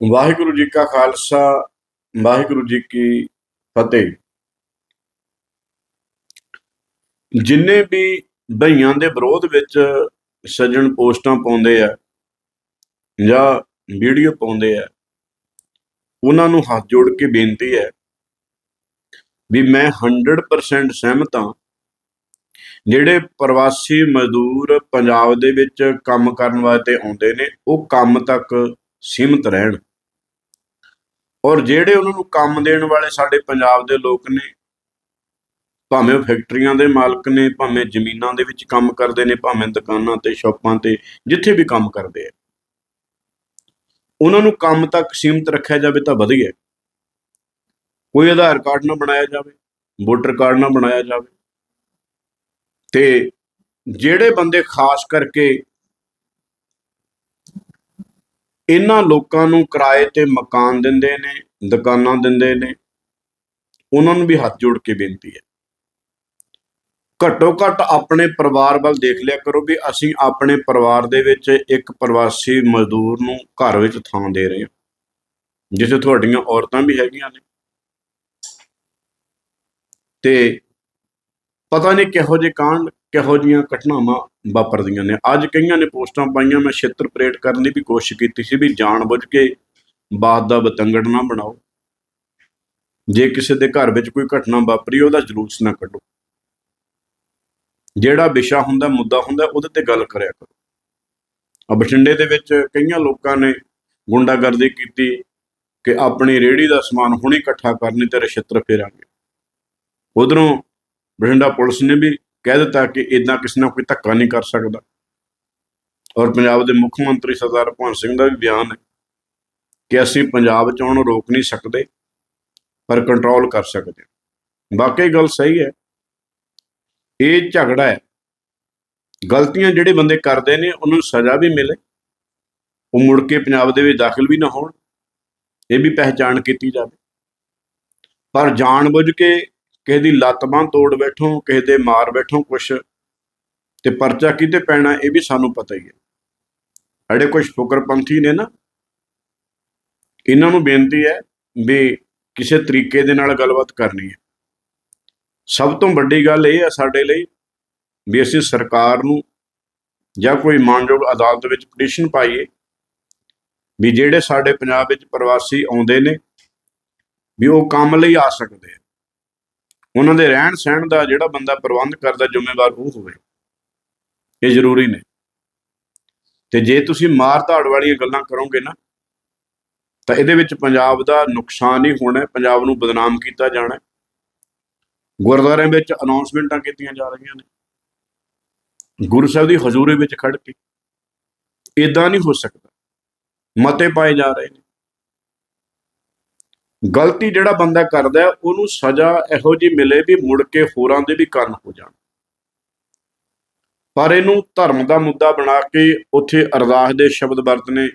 ਵਾਹਿਗੁਰੂ ਜੀ ਕਾ ਖਾਲਸਾ, ਵਾਹਿਗੁਰੂ ਜੀ ਕੀ ਫਤਿਹ। ਜਿੰਨੇ ਵੀ ਭਈਆਂ ਦੇ ਵਿਰੋਧ ਵਿੱਚ ਸੱਜਣ ਪੋਸਟਾਂ ਪਾਉਂਦੇ ਆ ਜਾਂ ਵੀਡੀਓ ਪਾਉਂਦੇ ਆ, ਉਹਨਾਂ ਨੂੰ ਹੱਥ ਜੋੜ ਕੇ ਬੇਨਤੀ ਹੈ ਵੀ ਮੈਂ 100% ਸਹਿਮਤ ਹਾਂ, ਜਿਹੜੇ ਪ੍ਰਵਾਸੀ ਮਜ਼ਦੂਰ ਪੰਜਾਬ ਦੇ ਵਿੱਚ ਕੰਮ ਕਰਨ ਵਾਸਤੇ ਆਉਂਦੇ ਨੇ, ਉਹ ਕੰਮ ਤੱਕ ਸੀਮਤ ਰਹਿਣ। ਔਰ ਜਿਹੜੇ ਉਹਨਾਂ ਨੂੰ ਕੰਮ ਦੇਣ ਵਾਲੇ ਸਾਡੇ ਪੰਜਾਬ ਦੇ ਲੋਕ ਨੇ, ਭਾਵੇਂ ਉਹ ਫੈਕਟਰੀਆਂ ਦੇ ਮਾਲਕ ਨੇ, ਭਾਵੇਂ ਜ਼ਮੀਨਾਂ ਦੇ ਵਿੱਚ ਕੰਮ ਕਰਦੇ ਨੇ, ਭਾਵੇਂ ਦੁਕਾਨਾਂ ਤੇ, ਸ਼ਾਪਾਂ ਤੇ, ਜਿੱਥੇ ਵੀ ਕੰਮ ਕਰਦੇ ਆ। ਉਹਨਾਂ ਨੂੰ ਕੰਮ ਤੱਕ ਸੀਮਤ ਰੱਖਿਆ ਜਾਵੇ ਤਾਂ ਵਧੀਆ। ਕੋਈ ਆਧਾਰ ਕਾਰਡ ਨਾ ਬਣਾਇਆ ਜਾਵੇ, ਵੋਟਰ ਕਾਰਡ ਨਾ ਬਣਾਇਆ ਜਾਵੇ। ਤੇ ਜਿਹੜੇ ਬੰਦੇ ਖਾਸ ਕਰਕੇ ਇਹਨਾਂ ਲੋਕਾਂ ਨੂੰ ਕਿਰਾਏ ਤੇ ਮਕਾਨ ਦਿੰਦੇ ਨੇ, ਦੁਕਾਨਾਂ ਦਿੰਦੇ ਨੇ। ਉਹਨਾਂ ਨੂੰ ਵੀ ਹੱਥ ਜੋੜ ਕੇ ਬੇਨਤੀ ਹੈ। ਘੱਟੋ ਘੱਟ ਆਪਣੇ ਪਰਿਵਾਰ ਵੱਲ ਦੇਖ ਲਿਆ ਕਰੋ ਵੀ ਅਸੀਂ ਆਪਣੇ ਪਰਿਵਾਰ ਦੇ ਵਿੱਚ ਇੱਕ ਪ੍ਰਵਾਸੀ ਮਜ਼ਦੂਰ ਨੂੰ ਘਰ ਵਿੱਚ ਥਾਂ ਦੇ ਰਹੇ ਹਾਂ, ਜਿੱਥੇ ਤੁਹਾਡੀਆਂ ਔਰਤਾਂ ਵੀ ਹੈਗੀਆਂ ਨੇ। ਤੇ ਪਤਾ ਨਹੀਂ ਕਿਹੋ ਜਿਹੇ ਕਾਂਡ ਕਿਹੋ ਜੀਆਂ ਘਟਨਾਵਾਂ ਵਾਪਰਦੀਆਂ ਨੇ। ਅੱਜ ਕਈਆਂ ਨੇ ਪੋਸਟਾਂ ਪਾਈਆਂ, ਮੈਂ ਛਿੱਤਰ ਪ੍ਰੇਟ ਕਰਨ ਦੀ ਵੀ ਕੋਸ਼ਿਸ਼ ਕੀਤੀ ਸੀ ਵੀ ਜਾਣ ਬੁੱਝ ਕੇ ਬਾਤ ਦਾ ਬਤੰਗੜ ਨਾ ਬਣਾਓ। ਜੇ ਕਿਸੇ ਦੇ ਘਰ ਵਿੱਚ ਕੋਈ ਘਟਨਾ ਵਾਪਰੀ, ਉਹਦਾ ਜਲੂਸ ਨਾ ਕੱਢੋ। ਜਿਹੜਾ ਵਿਸ਼ਾ ਹੁੰਦਾ, ਮੁੱਦਾ ਹੁੰਦਾ, ਉਹਦੇ ਤੇ ਗੱਲ ਕਰਿਆ ਕਰੋ। ਆ ਬਠਿੰਡੇ ਦੇ ਵਿੱਚ ਕਈਆਂ ਲੋਕਾਂ ਨੇ ਗੁੰਡਾਗਰਦੀ ਕੀਤੀ ਕਿ ਆਪਣੀ ਰੇੜੀ ਦਾ ਸਮਾਨ ਹੁਣੇ ਇਕੱਠਾ ਕਰਨੀ, ਤੇਰੇ ਛਿੱਤਰ ਫੇਰਾਂਗੇ। ਉਧਰੋਂ ਬਠਿੰਡਾ ਪੁਲਿਸ ਨੇ ਵੀ ਕਹਿ ਦਿੱਤਾ ਕਿ ਇਦਾਂ ਕਿਸੇ ਨਾਲ ਕੋਈ ਧੱਕਾ ਨਹੀਂ ਕਰ ਸਕਦਾ। ਔਰ ਪੰਜਾਬ ਦੇ ਮੁੱਖ ਮੰਤਰੀ ਸਰਦਾਰ ਭਗਵੰਤ ਸਿੰਘ ਦਾ ਵੀ ਬਿਆਨ ਹੈ ਕਿ ਅਸੀਂ ਪੰਜਾਬ ਚ ਉਹਨੂੰ ਰੋਕ ਨਹੀਂ ਸਕਦੇ, ਪਰ ਕੰਟਰੋਲ ਕਰ ਸਕਦੇ ਹਾਂ। ਵਾਕਈ ਗੱਲ ਸਹੀ ਹੈ। ਇਹ ਝਗੜਾ ਹੈ। ਗਲਤੀਆਂ ਜਿਹੜੇ ਬੰਦੇ ਕਰਦੇ ਨੇ, ਉਹਨਾਂ ਨੂੰ ਸਜ਼ਾ ਵੀ ਮਿਲੇ। ਉਹ ਮੁੜ ਕੇ ਪੰਜਾਬ ਦੇ ਵਿੱਚ ਦਾਖਲ ਵੀ ਨਾ ਹੋਣ। ਇਹ ਵੀ ਪਹਿਚਾਣ ਕੀਤੀ ਜਾਵੇ। ਪਰ ਜਾਣਬੁੱਝ ਕੇ ਕਿਸੇ ਦੀ ਲੱਤ ਬਾਂਹ ਤੋੜ ਬੈਠੋ, ਕਿਸੇ ਦੇ ਮਾਰ ਬੈਠੋ ਕੁਛ, ਤੇ ਪਰਚਾ ਕਿਤੇ ਪੈਣਾ ਇਹ ਵੀ ਸਾਨੂੰ ਪਤਾ ਹੀ ਹੈ। ਜਿਹੜੇ ਕੁਝ ਫੁਕਰਪੰਥੀ ਨੇ ਨਾ, ਇਹਨਾਂ ਨੂੰ ਬੇਨਤੀ ਹੈ ਵੀ ਕਿਸੇ ਤਰੀਕੇ ਦੇ ਨਾਲ ਗੱਲਬਾਤ ਕਰਨੀ ਹੈ। ਸਭ ਤੋਂ ਵੱਡੀ ਗੱਲ ਇਹ ਹੈ ਸਾਡੇ ਲਈ ਵੀ ਅਸੀਂ ਸਰਕਾਰ ਨੂੰ ਜਾਂ ਕੋਈ ਮਾਨਯੋਗ ਅਦਾਲਤ ਵਿੱਚ ਪਟੀਸ਼ਨ ਪਾਈਏ ਵੀ ਜਿਹੜੇ ਸਾਡੇ ਪੰਜਾਬ ਵਿੱਚ ਪ੍ਰਵਾਸੀ ਆਉਂਦੇ ਨੇ ਵੀ ਉਹ ਕੰਮ ਲਈ ਆ ਸਕਦੇ ਆ। ਉਹਨਾਂ ਦੇ ਰਹਿਣ ਸਹਿਣ ਦਾ ਜਿਹੜਾ ਬੰਦਾ ਪ੍ਰਬੰਧ ਕਰਦਾ, ਜ਼ਿੰਮੇਵਾਰ ਉਹ ਹੋਵੇ। ਇਹ ਜ਼ਰੂਰੀ ਨੇ। ਤੇ ਜੇ ਤੁਸੀਂ ਮਾਰ ਧਾੜ ਵਾਲੀਆਂ ਗੱਲਾਂ ਕਰੋਗੇ ਨਾ, ਤਾਂ ਇਹਦੇ ਵਿੱਚ ਪੰਜਾਬ ਦਾ ਨੁਕਸਾਨ ਹੀ ਹੋਣਾ ਪੰਜਾਬ ਨੂੰ ਬਦਨਾਮ ਕੀਤਾ ਜਾਣਾ ਗੁਰਦੁਆਰਿਆਂ ਵਿੱਚ ਅਨਾਉਂਸਮੈਂਟਾਂ ਕੀਤੀਆਂ ਜਾ ਰਹੀਆਂ ਨੇ। ਗੁਰੂ ਸਾਹਿਬ ਦੀ ਹਜ਼ੂਰੀ ਵਿੱਚ ਖੜ ਕੇ। ਇਦਾਂ ਨਹੀਂ ਹੋ ਸਕਦਾ। ਮਤੇ ਪਾਏ ਜਾ ਰਹੇ ਨੇ। ਗਲਤੀ ਜਿਹੜਾ ਬੰਦਾ ਕਰਦਾ ਉਹਨੂੰ ਸਜ਼ਾ ਇਹੋ ਜੀ ਮਿਲੇ ਵੀ ਮੁੜ ਕੇ ਹੋਰਾਂ ਦੇ ਵੀ ਕੰਨ ਹੋ ਜਾਣ। ਪਰ ਇਹਨੂੰ ਧਰਮ ਦਾ ਮੁੱਦਾ ਬਣਾ ਕੇ ਉੱਥੇ ਅਰਦਾਸ ਦੇ ਸ਼ਬਦ ਵਰਤਨੇ,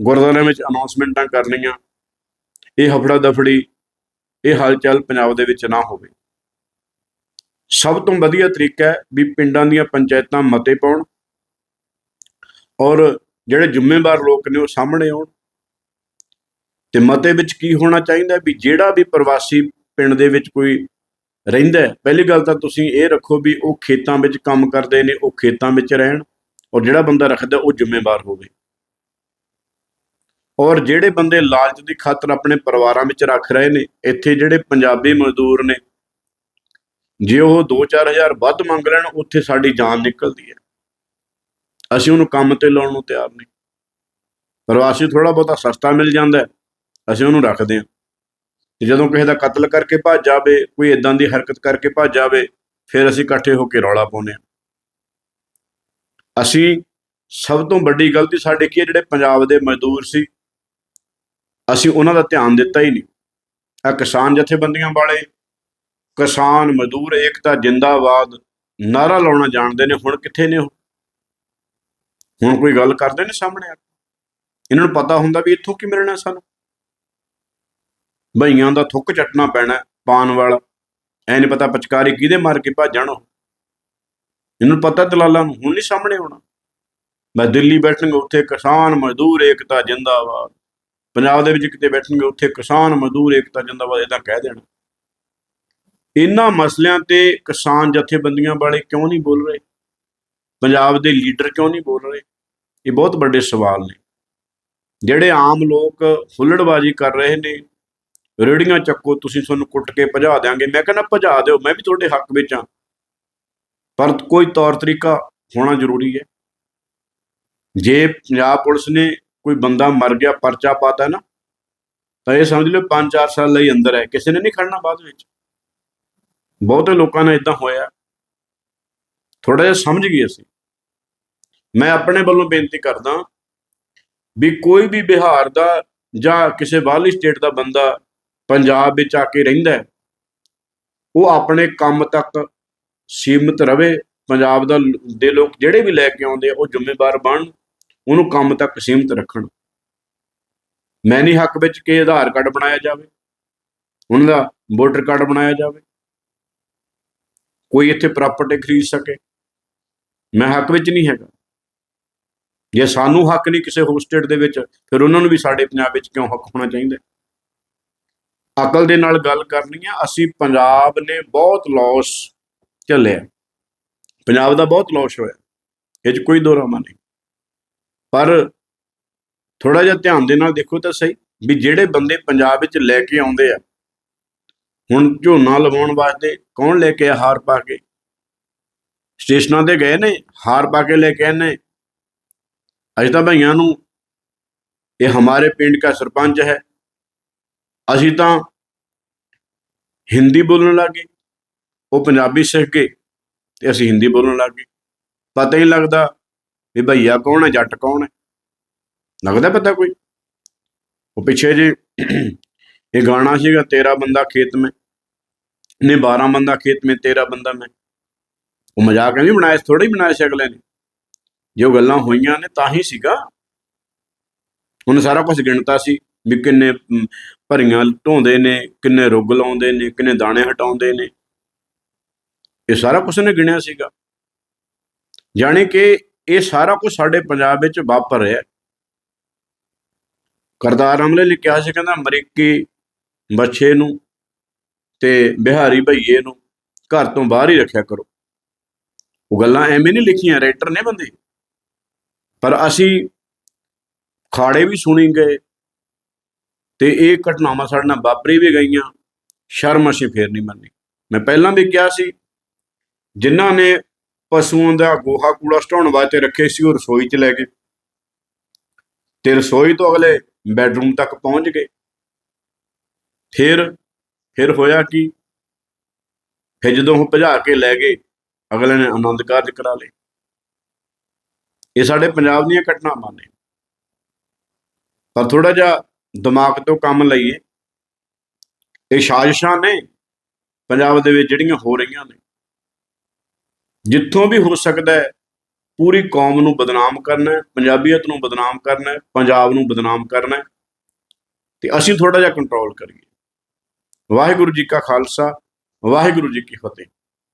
ਗੁਰਦੁਆਰਿਆਂ ਵਿੱਚ ਅਨਾਉਂਸਮੈਂਟਾਂ ਕਰਨੀਆਂ, ਇਹ ਹਫੜਾ ਦਫੜੀ ਇਹ ਹਲਚਲ ਪੰਜਾਬ ਦੇ ਵਿੱਚ ਨਾ ਹੋਵੇ। ਸਭ ਤੋਂ ਵਧੀਆ ਤਰੀਕਾ ਹੈ ਵੀ ਪਿੰਡਾਂ ਦੀਆਂ ਪੰਚਾਇਤਾਂ ਮਤੇ ਪਾਉਣ ਔਰ ਜਿਹੜੇ ਜ਼ਿੰਮੇਵਾਰ ਲੋਕ ਨੇ ਉਹ ਸਾਹਮਣੇ ਆਉਣ। ਤੇ ਮਤੇ ਵਿੱਚ ਕੀ ਹੋਣਾ ਚਾਹੀਦਾ ਵੀ ਜਿਹੜਾ ਵੀ ਪ੍ਰਵਾਸੀ ਪਿੰਡ ਦੇ ਵਿੱਚ ਕੋਈ ਰਹਿੰਦਾ ਪਹਿਲੀ ਗੱਲ ਤਾਂ ਤੁਸੀਂ ਇਹ ਰੱਖੋ ਵੀ ਉਹ ਖੇਤਾਂ ਵਿੱਚ ਕੰਮ ਕਰਦੇ ਨੇ ਉਹ ਖੇਤਾਂ ਵਿੱਚ ਰਹਿਣ ਔਰ ਜਿਹੜਾ ਬੰਦਾ ਰੱਖਦਾ ਉਹ ਜ਼ਿੰਮੇਵਾਰ ਹੋਵੇ। ਔਰ ਜਿਹੜੇ ਬੰਦੇ ਲਾਲਚ ਦੀ ਖਾਤਰ ਆਪਣੇ ਪਰਿਵਾਰਾਂ ਵਿੱਚ ਰੱਖ ਰਹੇ ਨੇ ਇੱਥੇ ਜਿਹੜੇ ਪੰਜਾਬੀ ਮਜ਼ਦੂਰ ਨੇ ਜੇ ਉਹ 2-4000 ਵੱਧ ਮੰਗ ਲੈਣ ਉੱਥੇ ਸਾਡੀ ਜਾਨ ਨਿਕਲਦੀ ਹੈ। ਅਸੀਂ ਉਹਨੂੰ ਕੰਮ ਤੇ ਲਾਉਣ ਨੂੰ ਤਿਆਰ ਨਹੀਂ। ਪ੍ਰਵਾਸੀ ਥੋੜਾ ਬਹੁਤਾ ਸਸਤਾ ਮਿਲ ਜਾਂਦਾ ਹੈ, ਅਸੀਂ ਉਹਨੂੰ ਰੱਖਦੇ ਹਾਂ। ਤੇ ਜਦੋਂ ਕਿਸੇ ਦਾ ਕਤਲ ਕਰਕੇ ਭੱਜ ਜਾਵੇ, ਕੋਈ ਇਦਾਂ ਦੀ ਹਰਕਤ ਕਰਕੇ ਭੱਜ ਜਾਵੇ, ਫਿਰ ਅਸੀਂ ਇਕੱਠੇ ਹੋ ਕੇ ਰੌਲਾ ਪਾਉਂਦੇ ਹਾਂ। ਅਸੀਂ ਸਭ ਤੋਂ ਵੱਡੀ ਗਲਤੀ ਸਾਡੇ ਕੀ ਹੈ? ਜਿਹੜੇ ਪੰਜਾਬ ਦੇ ਮਜ਼ਦੂਰ ਸੀ, ਅਸੀਂ ਉਹਨਾਂ ਦਾ ਧਿਆਨ ਦਿੱਤਾ ਹੀ ਨਹੀਂ। ਆ ਕਿਸਾਨ ਜਥੇਬੰਦੀਆਂ ਵਾਲੇ, ਕਿਸਾਨ ਮਜ਼ਦੂਰ ਏਕਤਾ, ਜਿੰਦਾਬਾਦ ਨਾਰਾ ਲਾਉਣਾ ਜਾਣਦੇ ਨੇ, ਹੁਣ ਕਿੱਥੇ ਨੇ ਉਹ? ਹੁਣ ਕੋਈ ਗੱਲ ਕਰਦੇ ਨੇ ਸਾਹਮਣੇ ਆ ਕੇ? ਇਹਨਾਂ ਨੂੰ ਪਤਾ ਹੁੰਦਾ ਵੀ ਇੱਥੋਂ ਕੀ ਮਿਲਣਾ ਸਾਨੂੰ? ਭਈਆਂ ਦਾ ਥੁੱਕ ਚੱਟਣਾ ਪੈਣਾ ਹੈ, ਵਾਲਾ। ਐ ਨਹੀਂ ਪਤਾ ਪਚਕਾਰੀ ਕਿਹਦੇ ਮਾਰ ਕੇ ਭੱਜਣ ਉਹ। ਇਹਨੂੰ ਪਤਾ ਦਲਾਲਾਂ ਨੂੰ ਹੁਣ ਨਹੀਂ ਸਾਹਮਣੇ ਆਉਣਾ। ਮੈਂ ਦਿੱਲੀ ਬੈਠਣਗੇ ਉੱਥੇ ਕਿਸਾਨ ਮਜ਼ਦੂਰ ਏਕਤਾ ਜਿੰਦਾਬਾਦ। ਪੰਜਾਬ ਦੇ ਵਿੱਚ ਕਿਤੇ ਬੈਠਣਗੇ ਉੱਥੇ ਕਿਸਾਨ ਮਜ਼ਦੂਰ ਏਕਤਾ ਜਿੰਦਾਬਾਦ ਇਦਾਂ ਕਹਿ ਦੇਣਾ। ਇਹਨਾਂ ਮਸਲਿਆਂ ਤੇ ਕਿਸਾਨ ਜਥੇਬੰਦੀਆਂ ਵਾਲੇ ਕਿਉਂ ਨਹੀਂ ਬੋਲ ਰਹੇ? ਪੰਜਾਬ ਦੇ ਲੀਡਰ ਕਿਉਂ ਨਹੀਂ ਬੋਲ ਰਹੇ? ਇਹ ਬਹੁਤ ਵੱਡੇ ਸਵਾਲ ਨੇ। ਜਿਹੜੇ ਆਮ ਲੋਕ ਹੁੱਲੜਬਾਜ਼ੀ ਕਰ ਰਹੇ ਨੇ ਰੇੜੀਆਂ ਚੱਕੋ, ਤੁਸੀਂ ਤੁਹਾਨੂੰ ਕੁੱਟ ਕੇ ਭਜਾ ਦਿਆਂਗੇ। ਮੈਂ ਕਹਿੰਦਾ ਭਜਾ ਦਿਓ, ਮੈਂ ਵੀ ਤੁਹਾਡੇ ਹੱਕ ਵਿੱਚ ਹਾਂ। ਪਰ ਕੋਈ ਤੌਰ ਤਰੀਕਾ ਹੋਣਾ ਜ਼ਰੂਰੀ ਹੈ। ਜੇ ਪੰਜਾਬ ਪੁਲਿਸ ਨੇ ਕੋਈ ਬੰਦਾ ਮਰ ਗਿਆ, ਪਰਚਾ ਪਾਤਾ ਨਾ, ਤਾਂ ਇਹ ਸਮਝ ਲਓ 5-4 ਸਾਲ ਲਈ ਅੰਦਰ ਹੈ। ਕਿਸੇ ਨੇ ਨਹੀਂ ਖੜਨਾ ਬਾਅਦ ਵਿੱਚ। ਬਹੁਤੇ ਲੋਕਾਂ ਨਾਲ ਇਦਾਂ ਹੋਇਆ। ਥੋੜਾ ਜਿਹਾ ਸਮਝ ਗਏ ਅਸੀਂ। ਮੈਂ ਆਪਣੇ ਵੱਲੋਂ ਬੇਨਤੀ ਕਰਦਾ ਵੀ ਕੋਈ ਵੀ ਬਿਹਾਰ ਦਾ ਜਾਂ ਕਿਸੇ ਬਾਹਰਲੀ ਸਟੇਟ ਦਾ ਬੰਦਾ ਪੰਜਾਬ ਵਿੱਚ ਆ ਕੇ ਰਹਿੰਦਾ ਉਹ ਆਪਣੇ ਕੰਮ ਤੱਕ ਸੀਮਿਤ ਰਵੇ, ਪੰਜਾਬ ਦਾ ਦੇ ਲੋਕ ਜਿਹੜੇ ਵੀ ਲੈ ਕੇ ਆਉਂਦੇ ਆ, ਉਹ ਜ਼ਿੰਮੇਵਾਰ ਬਣਨ ਉਹਨੂੰ ਕੰਮ ਤੱਕ ਸੀਮਿਤ ਰੱਖਣ। ਮੈਂ ਨਹੀਂ ਹੱਕ ਵਿੱਚ ਕਿ ਆਧਾਰ ਕਾਰਡ ਬਣਾਇਆ ਜਾਵੇ, ਉਹਨਾਂ ਦਾ ਵੋਟਰ ਕਾਰਡ ਬਣਾਇਆ ਜਾਵੇ, ਕੋਈ ਇੱਥੇ ਪ੍ਰਾਪਰਟੀ ਖਰੀਦ ਸਕੇ। ਮੈਂ ਹੱਕ ਵਿੱਚ ਨਹੀਂ ਹੈਗਾ। ਜੇ ਸਾਨੂੰ ਹੱਕ ਨਹੀਂ ਕਿਸੇ ਹੋਰ ਸਟੇਟ ਦੇ ਵਿੱਚ, ਫਿਰ ਉਹਨਾਂ ਨੂੰ ਵੀ ਸਾਡੇ ਪੰਜਾਬ ਵਿੱਚ ਕਿਉਂ ਹੱਕ ਹੋਣਾ ਚਾਹੀਦਾ ਅਕਲ ਦੇ ਨਾਲ ਗੱਲ ਕਰਨੀ ਆ, ਅਸੀਂ ਪੰਜਾਬ ਨੇ ਬਹੁਤ ਲਾਸ ਝੱਲਿਆ। ਪੰਜਾਬ ਦਾ ਬਹੁਤ ਲਾਸ ਹੋਇਆ, ਇਹ 'ਚ ਕੋਈ ਦੋ ਰਾਮਾ ਨਹੀਂ। ਪਰ ਥੋੜਾ ਜਿਹਾ ਧਿਆਨ ਦੇ ਨਾਲ ਦੇਖੋ ਤਾਂ ਸਹੀ, ਵੀ ਜਿਹੜੇ ਬੰਦੇ ਪੰਜਾਬ ਵਿੱਚ ਲੈ ਕੇ ਆਉਂਦੇ ਆ, ਹੁਣ ਝੋਨਾ ਲਵਾਉਣ ਵਾਸਤੇ ਕੌਣ ਲੈ ਕੇ ਆ ਹਾਰ ਪਾ ਕੇ? ਸਟੇਸ਼ਨਾਂ ਤੇ ਗਏ ਨੇ, ਹਾਰ ਪਾ ਕੇ ਲੈ ਕੇ ਆਏ ਨੇ। ਅੱਜ ਤਾਂ ਭਈਆਂ ਨੂੰ ਇਹ ਹਮਾਰੇ ਪਿੰਡ ਦਾ ਸਰਪੰਚ ਹੈ ਅਸੀਂ ਤਾਂ ਹਿੰਦੀ ਬੋਲਣ ਲੱਗ ਗਏ, ਉਹ ਪੰਜਾਬੀ ਸਿੱਖ ਗਏ ਤੇ ਅਸੀਂ ਹਿੰਦੀ ਬੋਲਣ ਲੱਗ ਗਏ। ਪਤਾ ਹੀ ਲੱਗਦਾ ਵੀ ਭਈਆ ਕੌਣ ਹੈ, ਜੱਟ ਕੌਣ ਹੈ? ਲੱਗਦਾ ਪਤਾ ਕੋਈ? ਉਹ ਪਿੱਛੇ ਜੇ ਇਹ ਗਾਣਾ ਸੀਗਾ, ਤੇਰਾ ਬੰਦਾ ਖੇਤ ਮੈਂ। ਨੇ 12 ਬੰਦਾ ਖੇਤ में ਤੇਰਾ ਬੰਦਾ ਮੈਂ। ਉਹ ਮਜ਼ਾਕ ਨਹੀਂ ਬਣਾਇਆ ਥੋੜਾ ਹੀ ਬਣਾਇਆ ਸੀ ਅਗਲੇ ਨੇ। ਜੋ ਗੱਲਾਂ ਹੋਈਆਂ ਨੇ ਤਾਂ ਹੀ ਸੀਗਾ। ਉਹਨੇ ਸਾਰਾ ਕੁਝ ਗਿਣਤਾ ਸੀ ਵੀ ਕਿੰਨੇ ਭਰੀਆਂ ਢੋਂਦੇ ਨੇ, ਕਿੰਨੇ ਰੁੱਗ ਲਾਉਂਦੇ ਨੇ, ਕਿੰਨੇ ਦਾਣੇ ਹਟਾਉਂਦੇ ਨੇ। ਇਹ ਸਾਰਾ ਕੁਝ ਨੇ ਗਿਣਿਆ ਸੀਗਾ। ਜਾਣੀ ਕਿ ਇਹ ਸਾਰਾ ਕੁਝ ਸਾਡੇ ਪੰਜਾਬ ਵਿੱਚ ਵਾਪਰ ਰਿਹਾ। ਕਰਤਾਰ ਅਮਲੇ ਨੇ ਕਿਹਾ ਸੀ, ਕਹਿੰਦਾ ਅਮਰੀਕੀ ਬੱਚੇ ਨੂੰ ਤੇ ਬਿਹਾਰੀ ਭਈਏ ਨੂੰ ਘਰ ਤੋਂ ਬਾਹਰ ਹੀ ਰੱਖਿਆ ਕਰੋ। ਉਹ ਗੱਲਾਂ ਐਵੇਂ ਨਹੀਂ ਲਿਖੀਆਂ ਰਾਈਟਰ ਨੇ ਬੰਦੇ। ਪਰ ਅਸੀਂ ਖਾੜੇ ਵੀ ਸੁਣੀ ਗਏ ਤੇ ਇਹ ਘਟਨਾਵਾਂ ਸਾਡੇ ਨਾਲ ਵਾਪਰੀ ਵੀ ਗਈਆਂ। ਸ਼ਰਮ ਅਸੀਂ ਫੇਰ ਨਹੀਂ ਮੰਨੀ। ਮੈਂ ਪਹਿਲਾਂ ਵੀ ਕਿਹਾ ਸੀ, ਜਿਨ੍ਹਾਂ ਨੇ ਪਸ਼ੂਆਂ ਦਾ ਗੋਹਾ ਕੂੜਾ ਸਟਾਉਣ ਵਾਸਤੇ ਰੱਖੇ ਸੀ, ਉਹ ਰਸੋਈ 'ਚ ਲੈ ਗਏ। ਤੇ ਰਸੋਈ ਤੋਂ ਅਗਲੇ ਬੈੱਡਰੂਮ ਤੱਕ ਪਹੁੰਚ ਗਏ। ਫਿਰ ਫਿਰ ਹੋਇਆ ਕਿ? ਫਿਰ ਜਦੋਂ ਉਹ ਭਜਾ ਕੇ ਲੈ ਗਏ, ਅਗਲੇ ਨੇ ਆਨੰਦ ਕਾਰਜ ਕਰਾ ਲਏ। ਇਹ ਸਾਡੇ ਪੰਜਾਬ ਦੀਆਂ ਘਟਨਾਵਾਂ ਨੇ। ਪਰ ਥੋੜਾ ਜਿਹਾ ਦਿਮਾਗ ਤੋਂ ਕੰਮ ਲਈਏ। ਇਹ ਸਾਜ਼ਿਸ਼ਾਂ ਨੇ ਪੰਜਾਬ ਦੇ ਵਿੱਚ ਜਿਹੜੀਆਂ ਹੋ ਰਹੀਆਂ ਨੇ, ਜਿੱਥੋਂ ਵੀ ਹੋ ਸਕਦਾ ਹੈ, ਪੂਰੀ ਕੌਮ ਨੂੰ ਬਦਨਾਮ ਕਰਨਾ ਹੈ, ਪੰਜਾਬੀਅਤ ਨੂੰ ਬਦਨਾਮ ਕਰਨਾ ਹੈ, ਪੰਜਾਬ ਨੂੰ ਬਦਨਾਮ ਕਰਨਾ ਹੈ, ਤੇ ਅਸੀਂ ਥੋੜਾ ਜਿਹਾ ਕੰਟਰੋਲ ਕਰੀਏ। ਵਾਹਿਗੁਰੂ ਜੀ ਕਾ ਖਾਲਸਾ, ਵਾਹਿਗੁਰੂ ਜੀ ਕੀ ਫਤਿਹ।